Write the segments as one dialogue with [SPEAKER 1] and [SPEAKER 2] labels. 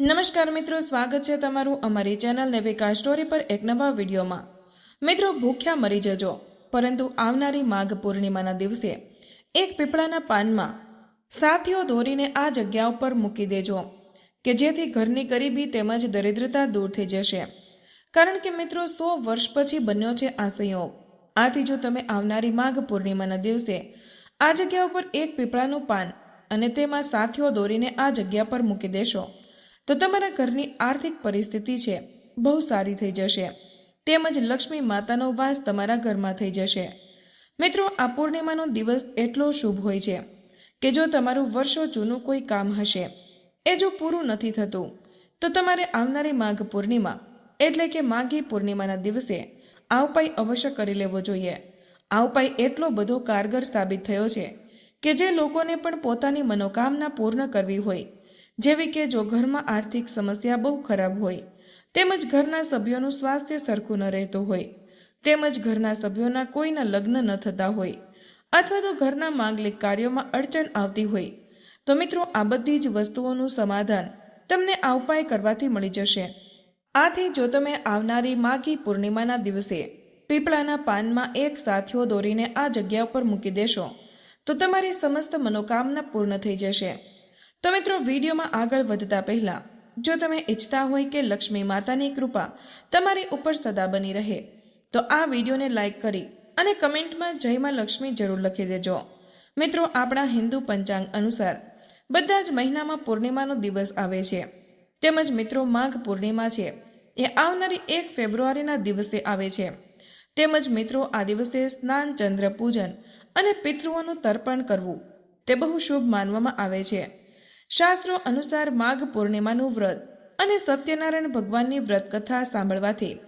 [SPEAKER 1] નમસ્કાર મિત્રો, સ્વાગત છે તમારું અમારી ચેનલ નેવિકા સ્ટોરી પર એક નવા વિડીયોમાં. મિત્રો, ભૂખ્યા મરી જજો. પરંતુ આવનારી માઘ પૂર્ણિમાના દિવસે એક પીપળાના પાનમાં સાથીઓ દોરીને આ જગ્યા ઉપર મૂકી દેજો, કે જેથી ઘરની ગરીબી તેમજ દરિદ્રતા દૂર થઈ જશે. કારણ કે મિત્રો, સો વર્ષ પછી બન્યો છે આ સંયોગ. આથી જો તમે આવનારી માઘ પૂર્ણિમાના દિવસે આ જગ્યા ઉપર એક પીપળાનું પાન અને તેમાં સાથીઓ દોરીને આ જગ્યા પર મૂકી દેશો તો તમારા ઘરની આર્થિક પરિસ્થિતિ છે, બહુ સારી થઈ જશે. તેમજ લક્ષ્મી માતાનો વાસ તમારા ઘરમાં થઈ જશે. મિત્રો, આ પૂર્ણિમાનો દિવસ એટલો શુભ હોય છે કે જો તમારું વર્ષો જૂનું કોઈ કામ હશે, એ જો પૂરું નથી થતું, તો તમારે આવનારી માઘ પૂર્ણિમા, એટલે કે માઘી પૂર્ણિમાના દિવસે આ ઉપાય અવશ્ય કરી લેવો જોઈએ. આ ઉપાય એટલો બધો કારગર સાબિત થયો છે કે જે લોકોને પણ પોતાની મનોકામના પૂર્ણ કરવી હોય જેવી કે જો ઘરમાં આર્થિક સમસ્યા બહુ ખરાબ હોય, તેમજ ઘરના સભ્યોનું સ્વાસ્થ્ય સરખું ન રહેતું હોય, તેમજ ઘરના સભ્યોના કોઈના લગ્ન ન થતા હોય, અથવા તો ઘરના માંગલિક કાર્યોમાં અડચણ આવતી હોય, તો મિત્રો આ બધી જ વસ્તુઓનું સમાધાન તમને આ ઉપાય કરવાથી મળી જશે. આથી જો તમે આવનારી માઘી પૂર્ણિમાના દિવસે પીપળાના પાનમાં એક સાથીઓ દોરીને આ જગ્યા ઉપર મૂકી દેશો, તો તમારી સમસ્ત મનોકામના પૂર્ણ થઈ જશે. તો મિત્રો, વિડીયોમાં આગળ વધતા પહેલા, જો તમે ઈચ્છતા હોય કે લક્ષ્મી માતાની કૃપા તમારી ઉપર સદા બની રહે, તો આ વિડીયોને લાઈક કરી અને કમેન્ટમાં જય માં લક્ષ્મી જરૂર લખી દેજો. મિત્રો, આપણા હિન્દુ પંચાંગ અનુસાર બધા જ મહિનામાં પૂર્ણિમાનો દિવસ આવે છે. તેમજ મિત્રો, માઘ પૂર્ણિમા છે. એ આવનારી એક ફેબ્રુઆરીના દિવસે આવે છે. તેમજ મિત્રો, આ દિવસે સ્નાન ચંદ્ર પૂજન અને પિતૃઓનું તર્પણ કરવું, તે બહુ શુભ માનવામાં આવે છે. શાસ્ત્રો અનુસાર માઘ પૂર્ણિમાનું વ્રત અને સત્યનારાયણ ભગવાનની વ્રત કથા સાંભળવાથી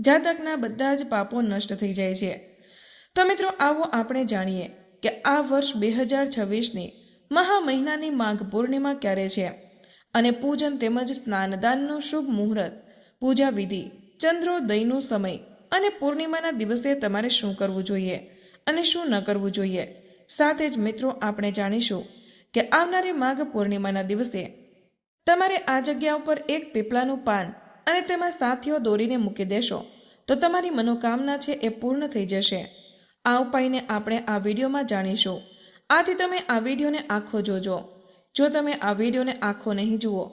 [SPEAKER 1] જાતકના બધા જ પાપો નષ્ટ થઈ જાય છે. તો મિત્રો, આવો આપણે જાણીએ કે આ વર્ષ બે હજાર છવ્વીસની મહા મહિનાની માઘ પૂર્ણિમા ક્યારે છે અને પૂજન તેમજ સ્નાનદાનનું શુભ મુહૂર્ત, પૂજા વિધિ ચંદ્રોદયનો સમય અને પૂર્ણિમાના દિવસે તમારે શું કરવું જોઈએ અને શું ન કરવું જોઈએ? સાથે જ મિત્રો, આપણે જાણીશું કે આવનારી માઘ પૂર્ણિમાના દિવસે તમારે આ જગ્યા ઉપર એક પીપળાનું પાન અને તેમાં સાથીઓ દોરીને મૂકી દેશો, તો તમારી મનોકામના છે એ પૂર્ણ થઈ જશે. આ ઉપાયને આપણે આ વિડીયોમાં જાણીશું. આથી તમે આ વિડીયોને આખો જોજો. જો તમે આ વિડીયોને આખો નહીં જુઓ,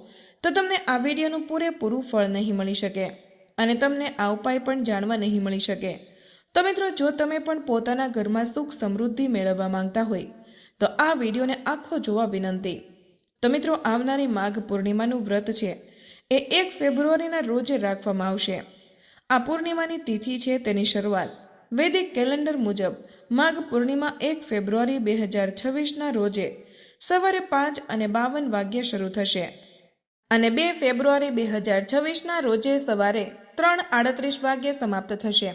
[SPEAKER 1] તો તમને આ વિડીયોનું પૂરેપૂરું ફળ નહીં મળી શકે અને તમને આ ઉપાય પણ જાણવા નહીં મળી શકે. તો મિત્રો, જો તમે પણ પોતાના ઘરમાં સુખ સમૃદ્ધિ મેળવવા માંગતા હોય તો આ વિડીયોને આખો જોવા વિનંતી. તો મિત્રો, આવનારી માઘ પૂર્ણિમાનું વ્રત છે. એ એક ફેબ્રુઆરીના રોજે રાખવામાં આવશે. આ પૂર્ણિમાની તિથિ છે તેની શરૂઆત. વૈદિક કેલેન્ડર મુજબ, માઘ પૂર્ણિમા એક ફેબ્રુઆરી બે હજાર છવ્વીસના રોજે સવારે પાંચ અને બાવન વાગ્યે શરૂ થશે. અને બે ફેબ્રુઆરી બે હજાર છવ્વીસના રોજે સવારે ત્રણ આડત્રીસ વાગ્યે સમાપ્ત થશે.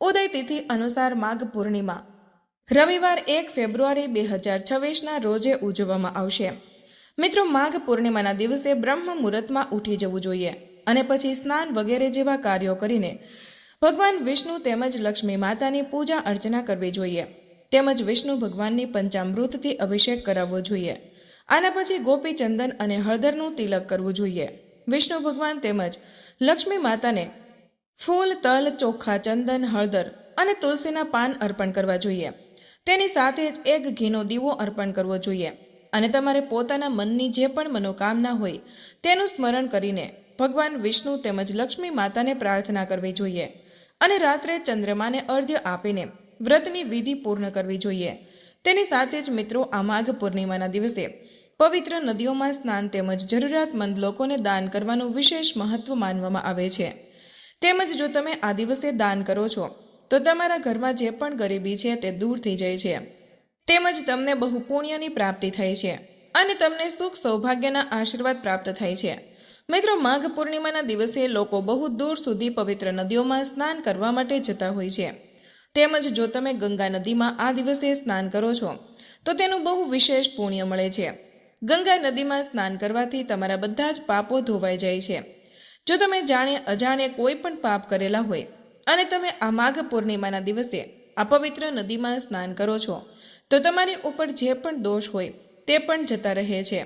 [SPEAKER 1] ઉદય તિથિ અનુસાર માઘ પૂર્ણિમા. રવિવાર એક ફેબ્રુઆરી બે હજાર છવ્વીસના રોજે ઉજવવામાં આવશે. મિત્રો, માઘ પૂર્ણિમાના દિવસે બ્રહ્મ મુહૂર્તમાં ઉઠી જવું જોઈએ અને પછી સ્નાન વગેરે જેવા કાર્યો કરીને ભગવાન વિષ્ણુ તેમજ લક્ષ્મી માતાની પૂજા અર્ચના કરવી જોઈએ. તેમજ વિષ્ણુ ભગવાનની પંચામૃતથી અભિષેક કરાવવો જોઈએ. આના પછી ગોપી ચંદન અને હળદરનું તિલક કરવું જોઈએ. વિષ્ણુ ભગવાન તેમજ લક્ષ્મી માતાને ફૂલ, તલ, ચોખા, ચંદન, હળદર અને તુલસીના પાન અર્પણ કરવા જોઈએ. તેની સાથે જ એક ઘીનો દીવો અર્પણ કરવો જોઈએ અને તમારે પોતાના મનની જે પણ મનોકામના હોય તેનું સ્મરણ કરીને ભગવાન વિષ્ણુ તેમજ લક્ષ્મી માતાને પ્રાર્થના કરવી જોઈએ અને રાત્રે ચંદ્રમાને અર્ધ્ય આપીને વ્રતની વિધિ પૂર્ણ કરવી જોઈએ. તેની સાથે જ મિત્રો, આ માઘ પૂર્ણિમાના દિવસે પવિત્ર નદીઓમાં સ્નાન તેમજ જરૂરિયાતમંદ લોકોને દાન કરવાનું વિશેષ મહત્વ માનવામાં આવે છે. તેમજ જો તમે આ દિવસે દાન કરો છો તો તમારા ઘરમાં જે પણ ગરીબી છે તે દૂર થઈ જાય છે. તેમજ તમને બહુ પુણ્યની પ્રાપ્તિ થાય છે અને તમને સુખ સૌભાગ્યના આશીર્વાદ પ્રાપ્ત થાય છે. મિત્રો, માઘ પૂર્ણિમાના દિવસે લોકો બહુ દૂર સુધી પવિત્ર નદીઓમાં સ્નાન કરવા માટે જતા હોય છે. તેમજ જો તમે ગંગા નદીમાં આ દિવસે સ્નાન કરો છો, તો તેનું બહુ વિશેષ પુણ્ય મળે છે. ગંગા નદીમાં સ્નાન કરવાથી તમારા બધા જ પાપો ધોવાઈ જાય છે. જો તમે જાણે અજાણે કોઈ પણ પાપ કરેલા હોય અને તમે આ માઘ પૂર્ણિમાના દિવસે આ પવિત્ર નદીમાં સ્નાન કરો છો, તો તમારી ઉપર જે પણ દોષ હોય તે પણ જતા રહે છે.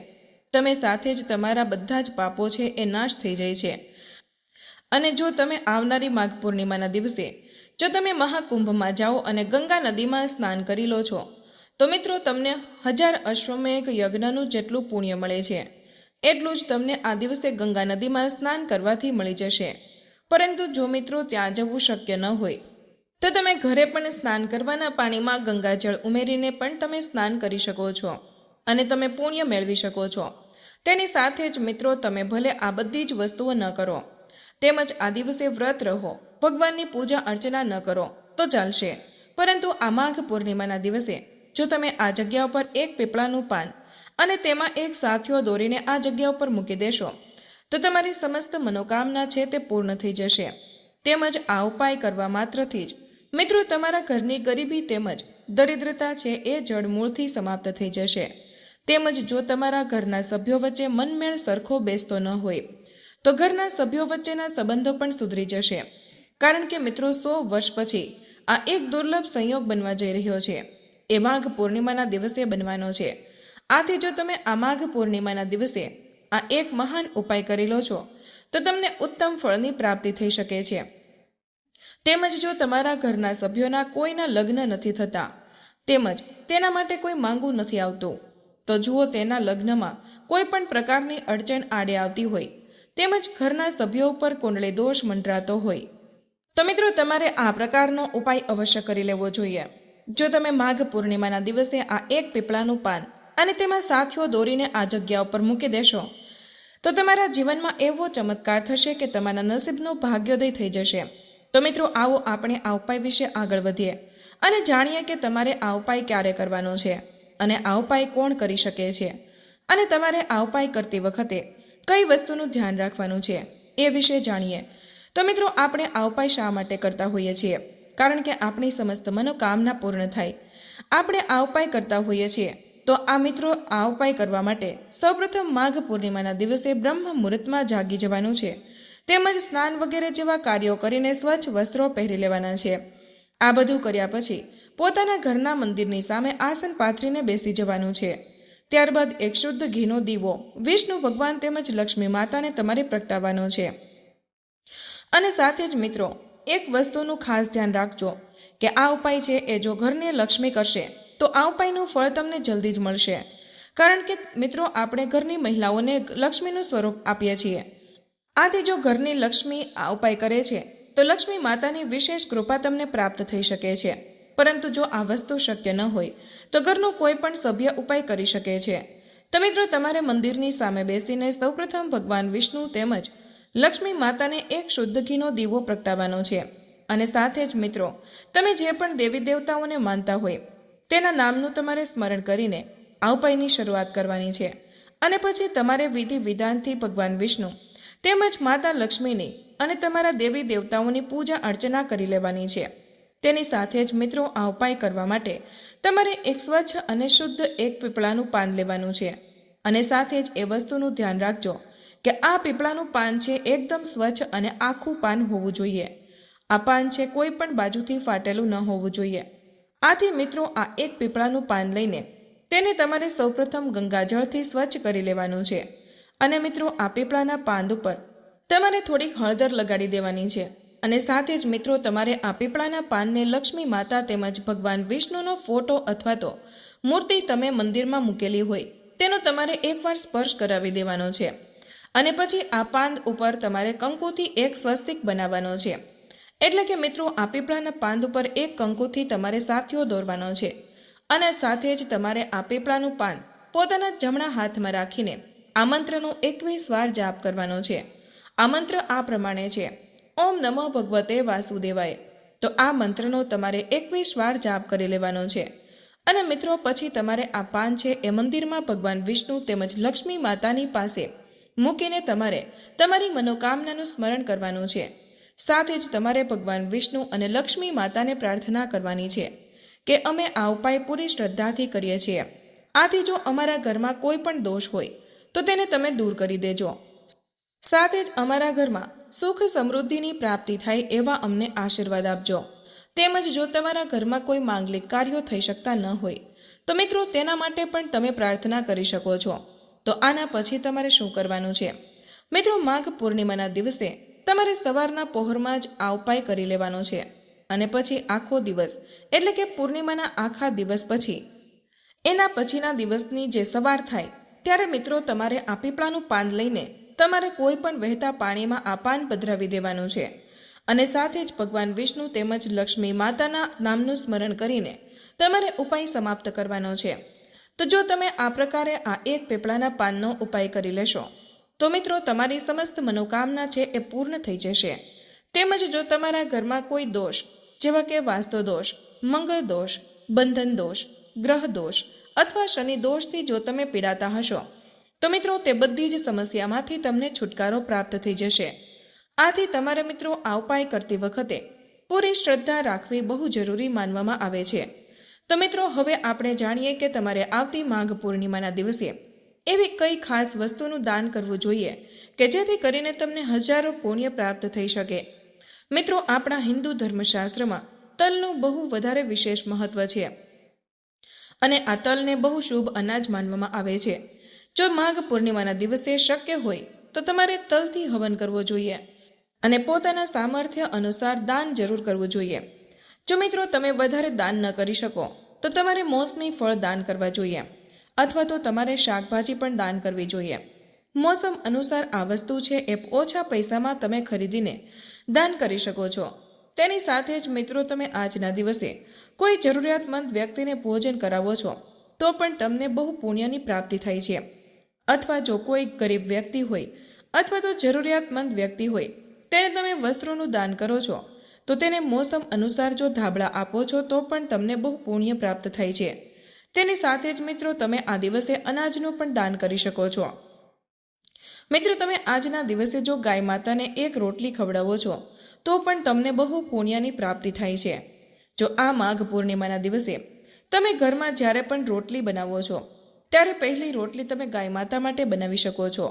[SPEAKER 1] તમે સાથે જ તમારા બધા જ પાપો છે એ નાશ થઈ જાય છે. અને જો તમે આવનારી માઘ પૂર્ણિમાના દિવસે જો તમે મહાકુંભમાં જાઓ અને ગંગા નદીમાં સ્નાન કરી લો છો, તો મિત્રો તમને હજાર અશ્વમેઘ યજ્ઞનું જેટલું પુણ્ય મળે છે. એટલું જ તમને આ દિવસે ગંગા નદીમાં સ્નાન કરવાથી મળી જશે. પરંતુ જો મિત્રો ત્યાં જવું શક્ય ન હોય, તો તમે ઘરે પણ સ્નાન કરવાના પાણીમાં ગંગાજળ ઉમેરીને પણ તમે સ્નાન કરી શકો છો અને તમે પુણ્ય મેળવી શકો છો. તેની સાથે જ મિત્રો, તમે ભલે આ બધી જ વસ્તુઓ ન કરો, તેમજ આ દિવસે વ્રત રહો, ભગવાનની પૂજા અર્ચના ન કરો, તો ચાલશે. પરંતુ આ માઘ પૂર્ણિમાના દિવસે, જો તમે આ જગ્યા ઉપર એક પીપળાનું પાન અને તેમાં એક સાથીઓ દોરીને આ જગ્યા ઉપર મૂકી દેશો તો તમારી સમસ્ત મનોકામના છે તે પૂર્ણ થઈ જશે. તેમજ આ ઉપાય કરવા માત્રથી જ. મિત્રો, તમારા ઘરની ગરીબી તેમજ દરિદ્રતા છે એ જડમૂળથી સમાપ્ત થઈ જશે. તેમજ જો તમારા ઘરના સભ્યો વચ્ચે મનમેળ સરખો બેસતો ન હોય, તો ઘરના સભ્યો વચ્ચેના સંબંધો પણ સુધરી જશે. કારણ કે મિત્રો, સો વર્ષ પછી આ એક દુર્લભ સંયોગ બનવા જઈ રહ્યો છે. એ માઘ પૂર્ણિમાના દિવસે બનવાનો છે. આથી જો તમે આ માઘ પૂર્ણિમાના દિવસે આ એક મહાન ઉપાય કરી લો છો, તો તમને ઉત્તમ ફળની પ્રાપ્તિ થઈ શકે છે. તેમજ જો તમારા ઘરના સભ્યોના કોઈના લગ્ન નથી થતા, તેમજ તેના માટે કોઈ માંગુ નથી આવતું, તો જુઓ તેના લગ્નમાં કોઈ પણ પ્રકારની અડચણ આડે આવતી હોય, તેમજ ઘરના સભ્યો ઉપર કુંડળી દોષ મંડરાતો હોય. તો મિત્રો, તમારે આ પ્રકારનો ઉપાય અવશ્ય કરી લેવો જોઈએ. જો તમે માઘ પૂર્ણિમાના દિવસે આ એક પીપળાનું પાન અને તેમાં સાથીઓ દોરીને આ જગ્યા ઉપર મૂકી દેશો. તો તમારા જીવનમાં એવો ચમત્કાર થશે કે તમારા નસીબનું ભાગ્યોદય થઈ જશે. તો મિત્રો, આવો આપણે આ ઉપાય વિશે આગળ વધીએ અને જાણીએ કે તમારે આ ઉપાય ક્યારે કરવાનો છે અને આ ઉપાય કોણ કરી શકે છે અને તમારે આ ઉપાય કરતી વખતે કઈ વસ્તુનું ધ્યાન રાખવાનું છે એ વિશે જાણીએ. તો મિત્રો, આપણે આ ઉપાય શા માટે કરતા હોઈએ છીએ? કારણ કે આપણી સમસ્ત મનોકામના પૂર્ણ થાય. આપણે આ ઉપાય કરતા હોઈએ છીએ તો આ મિત્રો આ ઉપાય કરવા માટે સૌપ્રથમ માઘ પૂર્ણિમાના દિવસે બ્રહ્મ મુહૂર્તમાં જાગી જવાનું છે. તેમજ સ્નાન વગેરે જેવા કાર્યો કરીને સ્વચ્છ વસ્ત્રો પહેરી લેવાના છે. આ બધું કર્યા પછી પોતાના ઘરના મંદિરની સામે આસન પાથરીને બેસી જવાનું છે. ત્યારબાદ એક શુદ્ધ ઘીનો દીવો વિષ્ણુ ભગવાન તેમજ લક્ષ્મી માતાને તમારે પ્રગટાવવાનો છે. અને સાથે જ મિત્રો, એક વસ્તુનું ખાસ ધ્યાન રાખજો કે આ ઉપાય છે એ જો ઘરને લક્ષ્મી કરશે તો આ ઉપાયનું ફળ તમને જલ્દી જ મળશે. કારણ કે મિત્રો, આપણે ઘરની મહિલાઓને લક્ષ્મીનું સ્વરૂપ આપીએ છીએ. આથી જો ઘરની લક્ષ્મી આ ઉપાય કરે છે, તો લક્ષ્મી માતાની વિશેષ કૃપા તમને પ્રાપ્ત થઈ શકે છે. પરંતુ જો આ વસ્તુ શક્ય ન હોય, તો ઘરનો કોઈ પણ સભ્ય ઉપાય કરી શકે છે. તો મિત્રો, તમારે મંદિરની સામે બેસીને સૌપ્રથમ ભગવાન વિષ્ણુ તેમજ લક્ષ્મી માતાને એક શુદ્ધ ઘીનો દીવો પ્રગટાવવાનો છે. અને સાથે જ મિત્રો, તમે જે પણ દેવી દેવતાઓને માનતા હોય તેના નામનું તમારે સ્મરણ કરીને આ ઉપાયની શરૂઆત કરવાની છે. અને પછી તમારે વિધિ વિધાનથી ભગવાન વિષ્ણુ, તેમજ માતા લક્ષ્મીની અને તમારા દેવી દેવતાઓની પૂજા અર્ચના કરી લેવાની છે. તેની સાથે જ મિત્રો આ ઉપાય કરવા માટે તમારે એક સ્વચ્છ અને શુદ્ધ એક પીપળાનું પાન લેવાનું છે. અને સાથે જ એ વસ્તુનું ધ્યાન રાખજો કે આ પીપળાનું પાન છે એકદમ સ્વચ્છ અને આખું પાન હોવું જોઈએ. આ પાન છે કોઈ પણ બાજુથી ફાટેલું ન હોવું જોઈએ. આથી મિત્રો, આ એક પીપળાનું પાન લઈને તેને તમારે સૌપ્રથમ ગંગાજળથી સ્વચ્છ કરી લેવાનું છે. અને મિત્રો, આ પીપળાના પાન ઉપર તમારે થોડીક હળદર લગાડી દેવાની છે. અને સાથે જ મિત્રો, તમારે આ પીપળાના પાનને લક્ષ્મી માતા તેમજ ભગવાન વિષ્ણુનો ફોટો અથવા તો મૂર્તિ તમે મંદિરમાં મૂકેલી હોય, તેનો તમારે એકવાર સ્પર્શ કરાવી દેવાનો છે. અને પછી આ પાન ઉપર તમારે કંકુથી એક સ્વસ્તિક બનાવવાનો છે. એટલે કે મિત્રો, આ પીપળાના પાન ઉપર એક કંકુથી તમારે સાથીઓ દોરવાનો છે. અને સાથે જ તમારે આ પીપળાનું પાન પોતાના જમણા હાથમાં રાખીને આ એકવીસ વાર જાપ કરવાનો છે. આ મંત્ર આ પ્રમાણે છે. ઓમ નમો ભગવતે વાસુદેવાય. તો આ મંત્રનો તમારે એકવીસ વાર જાપ કરી લેવાનો છે. અને મિત્રો, પછી તમારે આ પાન છે એ મંદિરમાં ભગવાન વિષ્ણુ તેમજ લક્ષ્મી માતાની પાસે મૂકીને તમારે તમારી મનોકામનાનું સ્મરણ કરવાનું છે. સાથે જ તમારે ભગવાન વિષ્ણુ અને લક્ષ્મી માતાને પ્રાર્થના કરવાની છે કે અમે આ ઉપાય પૂરી શ્રદ્ધાથી કરીએ છીએ. આથી જો અમારા ઘરમાં કોઈ પણ દોષ હોય, તો તેને તમે દૂર કરી દેજો. સાથે જ અમારા ઘરમાં સુખ સમૃદ્ધિની પ્રાપ્તિ થાય એવા અમને આશીર્વાદ આપજો. તેમજ જો તમારા ઘરમાં કોઈ માંગલિક કાર્યો થઈ શકતા ન હોય, તો મિત્રો તેના માટે પણ તમે પ્રાર્થના કરી શકો છો. તો આના પછી તમારે શું કરવાનું છે? મિત્રો, માઘ પૂર્ણિમાના દિવસે તમારે સવારના પહોરમાં જ આ ઉપાય કરી લેવાનો છે. અને પછી આખો દિવસ, એટલે કે પૂર્ણિમાના આખા દિવસ પછી. એના પછીના દિવસની જે સવાર થાય, ત્યારે મિત્રો તમારે આ પીપળાનું પાન લઈને તમારે કોઈ પણ વહેતા પાણીમાં આ પાન પધરાવી દેવાનું છે. અને સાથે જ ભગવાન વિષ્ણુ તેમજ લક્ષ્મી માતાના નામનું સ્મરણ કરીને તમારે ઉપાય સમાપ્ત કરવાનો છે. તો જો તમે આ પ્રકારે આ એક પીપળાના પાનનો ઉપાય કરી લેશો તો મિત્રો, તમારી સમસ્ત મનોકામના છે એ પૂર્ણ થઈ જશે. તેમજ જો તમારા ઘરમાં કોઈ દોષ, જેવા કે વાસ્તુ દોષ, મંગળ દોષ, બંધન દોષ, ગ્રહ દોષ અથવા શનિ દોષથી જો તમે પીડાતા હશો, તો મિત્રો, તે બધી જ સમસ્યામાંથી તમને છુટકારો પ્રાપ્ત થઈ જશે. આથી તમારે મિત્રો, આ ઉપાય કરતી વખતે પૂરી શ્રદ્ધા રાખવી બહુ જરૂરી માનવામાં આવે છે. તો મિત્રો, હવે આપણે જાણીએ કે તમારે આવતી માઘ પૂર્ણિમાના દિવસે એવી કઈ ખાસ વસ્તુનું દાન કરવું જોઈએ કે જેથી કરીને તમને હજારો પુણ્ય પ્રાપ્ત થઈ શકે? મિત્રો, આપણા હિન્દુ ધર્મશાસ્ત્રમાં તલનું બહુ વધારે વિશેષ મહત્વ છે. અને આ તલને બહુ શુભ અનાજ માનવામાં આવે છે. જો માઘ પૂર્ણિમાના દિવસે શક્ય હોય, તો તમારે તલથી હવન કરવો જોઈએ અને પોતાના સામર્થ્ય અનુસાર દાન જરૂર કરવું જોઈએ. જો મિત્રો, તમે વધારે દાન ન કરી શકો, તો તમારે મોસમી ફળ દાન કરવા જોઈએ. અથવા તો તમારે શાકભાજી પણ દાન કરવી જોઈએ. મોસમ અનુસાર આ વસ્તુ છે એ ઓછા પૈસામાં તમે ખરીદીને દાન કરી શકો છો. તેની સાથે જ મિત્રો તમે આજના દિવસે કોઈ જરૂરિયાતમંદ વ્યક્તિને ભોજન કરાવો છો, તો પણ તમને બહુ પુણ્યની પ્રાપ્તિ થાય છે. અથવા જો કોઈ ગરીબ વ્યક્તિ હોય અથવા તો જરૂરિયાતમંદ વ્યક્તિ હોય, તેને તમે વસ્ત્રોનું દાન કરો છો, તો તેને મોસમ અનુસાર જો ધાબળા આપો છો, તો પણ તમને બહુ પુણ્ય પ્રાપ્ત થાય છે. તેની સાથે જ મિત્રો તમે આ દિવસે અનાજનું પણ દાન કરી શકો છો. મિત્રો તમે આજના દિવસે જો ગાય માતાને એક રોટલી ખવડાવો છો, તો પણ તમને બહુ પુણ્યની પ્રાપ્તિ થાય છે. જો આ માઘ પૂર્ણિમાના દિવસે તમે ઘરમાં જ્યારે પણ રોટલી બનાવો છો, ત્યારે પહેલી રોટલી તમે ગાય માતા માટે બનાવી શકો છો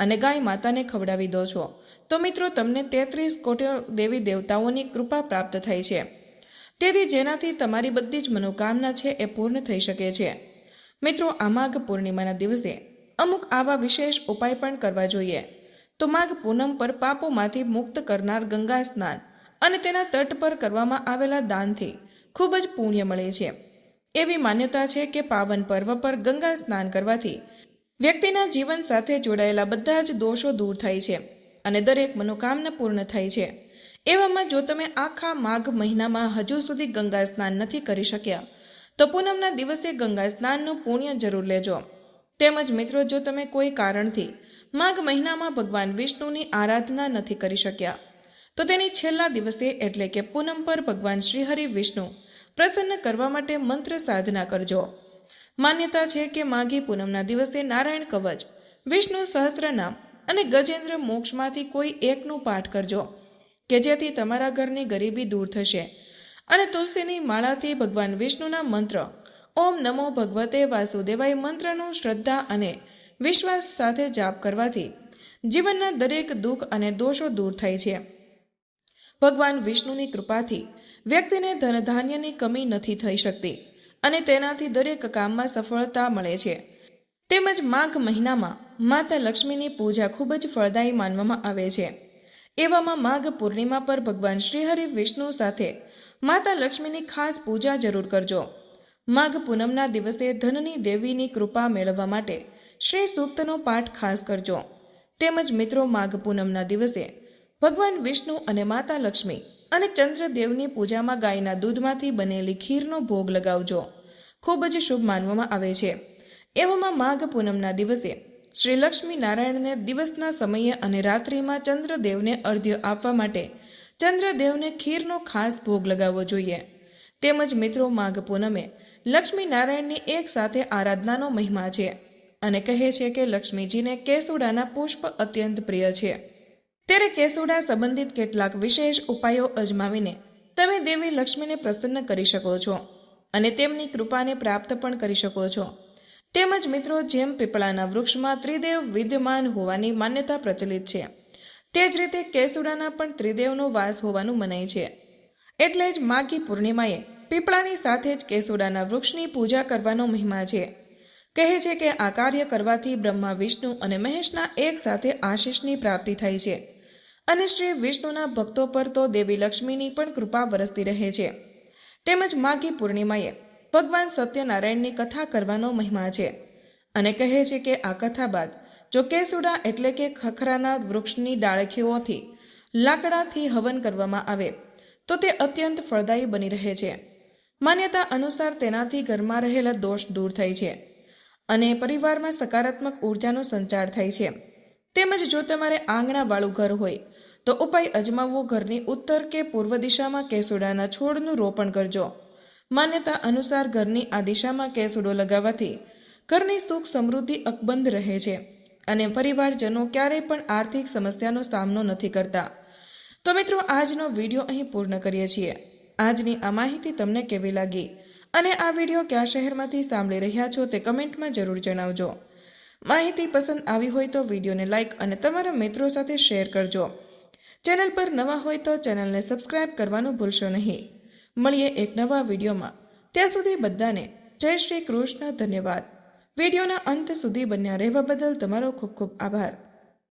[SPEAKER 1] અને ગાય માતાને ખવડાવી દો છો. તો મિત્રો તમને તેત્રીસ કોટી દેવી દેવતાઓની કૃપા પ્રાપ્ત થાય છે. તેથી જેનાથી તમારી બધી જ મનોકામના છે એ પૂર્ણ થઈ શકે છે. મિત્રો, આ માઘ પૂર્ણિમાના દિવસે અમુક આવા વિશેષ ઉપાય પણ કરવા જોઈએ. તો માઘ પૂનમ પર પાપોમાંથી મુક્ત કરનાર ગંગા સ્નાન અને તેના તટ પર કરવામાં આવેલા દાનથી ખૂબ જ પુણ્ય મળે છે. એવી માન્યતા છે કે પાવન પર્વ પર ગંગા સ્નાન કરવાથી વ્યક્તિના જીવન સાથે જોડાયેલા બધા જ દોષો દૂર થાય છે અને દરેક મનોકામના પૂર્ણ થાય છે. એવામાં જો તમે આખા માઘ મહિનામાં હજુ સુધી ગંગા સ્નાન નથી કરી શક્યા, તો પૂનમના દિવસે ગંગા સ્નાનનું પુણ્ય જરૂર લેજો. તેમજ મિત્રો, જો તમે કોઈ કારણથી માઘ મહિનામાં ભગવાન વિષ્ણુની આરાધના નથી કરી શક્યા, તો તેની છેલ્લા દિવસે એટલે કે પૂનમ પર ભગવાન શ્રીહરિ વિષ્ણુ પ્રસન્ન કરવા માટે મંત્ર સાધના કરજો. માન્યતા છે કે માઘી પૂનમના દિવસે નારાયણ કવચ, વિષ્ણુ સહસ્ત્રનામ અને ગજેન્દ્ર મોક્ષમાંથી કોઈ એકનું પાઠ કરજો. કે જેથી તમારા ઘરની ગરીબી દૂર થશે. અને તુલસીની માળાથી ભગવાન વિષ્ણુના મંત્ર, ઓમ નમો ભગવતે વાસુદેવાય મંત્રનું શ્રદ્ધા અને વિશ્વાસ સાથે જાપ કરવાથી જીવનના દરેક દુઃખ અને દોષો દૂર થાય છે. ભગવાન વિષ્ણુની કૃપાથી વ્યક્તિને ધનધાન્યની કમી નથી થઈ શકતી અને તેનાથી દરેક કામમાં સફળતા મળે છે. તેમજ માઘ મહિનામાં માતા લક્ષ્મીની પૂજા ખૂબ જ ફળદાયી માનવામાં આવે છે. એવામાં માઘ પૂર્ણિમા પર ભગવાન શ્રીહરિ વિષ્ણુ સાથે માતા લક્ષ્મીની ખાસ પૂજા જરૂર કરજો. માઘ પૂનમના દિવસે ધનની દેવીની કૃપા મેળવવા માટે શ્રી સૂક્તનો પાઠ ખાસ કરજો. તેમજ મિત્રો, માઘ પૂનમના દિવસે ભગવાન વિષ્ણુ અને માતા લક્ષ્મી અને ચંદ્રદેવની પૂજામાં ગાયના દૂધમાંથી બનેલી ખીરનો ભોગ લગાવજો. ખૂબ જ શુભ માનવામાં આવે છે. એવામાં માઘ પૂનમના દિવસે શ્રી લક્ષ્મી નારાયણને દિવસના સમયે અને રાત્રિમાં ચંદ્રદેવને અર્ધ્ય આપવા માટે ચંદ્રદેવને ખીરનો ખાસ ભોગ લગાવવો જોઈએ. તેમજ મિત્રો માઘ પૂનમે લક્ષ્મી નારાયણની એક સાથે આરાધનાનો મહિમા છે અને કહે છે કે લક્ષ્મીજીને કેસુડાના પુષ્પ અત્યંત પ્રિય છે. ત્યારે કેસુડા સંબંધિત કેટલાક વિશેષ ઉપાયો અજમાવીને તમે દેવી લક્ષ્મીને પ્રસન્ન કરી શકો છો અને તેમની કૃપાને પ્રાપ્ત પણ કરી શકો છો. તેમજ મિત્રો જેમ પીપળાના વૃક્ષમાં ત્રિદેવ વિદ્યમાન હોવાની માન્યતા પ્રચલિત છે, તે જ રીતે કેસુડાના પણ ત્રિદેવનો વાસ હોવાનું મનાય છે. એટલે જ માઘી પૂર્ણિમાએ પીપળાની સાથે જ કેસુડાના વૃક્ષની પૂજા કરવાનો મહિમા છે. કહે છે કે આ કાર્ય કરવાથી બ્રહ્મા વિષ્ણુ અને મહેશના એક સાથે આશીષની પ્રાપ્તિ થાય છે અને શ્રી વિષ્ણુના ભક્તો પર તો દેવી લક્ષ્મીની પણ કૃપા વરસતી રહે છે. તેમજ માઘી પૂર્ણિમાએ ભગવાન સત્યનારાયણની કથા કરવાનો મહિમા છે અને કહે છે કે આ કથા બાદ જો કેસુડા એટલે કે ખખરાના વૃક્ષની ડાળખીઓથી, લાકડાથી હવન કરવામાં આવે, તો તે અત્યંત ફળદાયી બની રહે છે. માન્યતા અનુસાર તેનાથી ઘરમાં રહેલા દોષ દૂર થાય છે અને પરિવારમાં સકારાત્મક ઉર્જાનો સંચાર થાય છે. તેમજ જો તમારે આંગણાવાળું ઘર હોય, તો ઉપાય અજમાવવો ઘરની ઉત્તર કે પૂર્વ દિશામાં કેસુડાના છોડનું રોપણ કરજો. માન્યતા અનુસાર ઘરની આ દિશામાં કેસુડો લગાવવાથી ઘરની સુખ સમૃદ્ધિ અકબંધ રહે છે અને પરિવારજનો ક્યારેય પણ આર્થિક સમસ્યાનો સામનો નથી કરતા. તો મિત્રો, આજનો વીડિયો અહીં પૂર્ણ કરીએ છીએ. આજની આ માહિતી તમને કેવી લાગી અને આ વીડિયો કયા શહેરમાંથી સાંભળી રહ્યા છો તે કમેન્ટમાં જરૂર જણાવજો. માહિતી પસંદ આવી હોય તો વિડીયોને લાઇક અને તમારા મિત્રો સાથે શેર કરજો. ચેનલ પર નવા હોય તો ચેનલને સબસ્ક્રાઇબ કરવાનું ભૂલશો નહીં. મળીએ એક નવા વિડીયોમાં. ત્યાં સુધી બધાને જય શ્રી કૃષ્ણ, ધન્યવાદ. વિડીયોના અંત સુધી બન્યા રહેવા બદલ તમારો ખૂબ ખૂબ આભાર.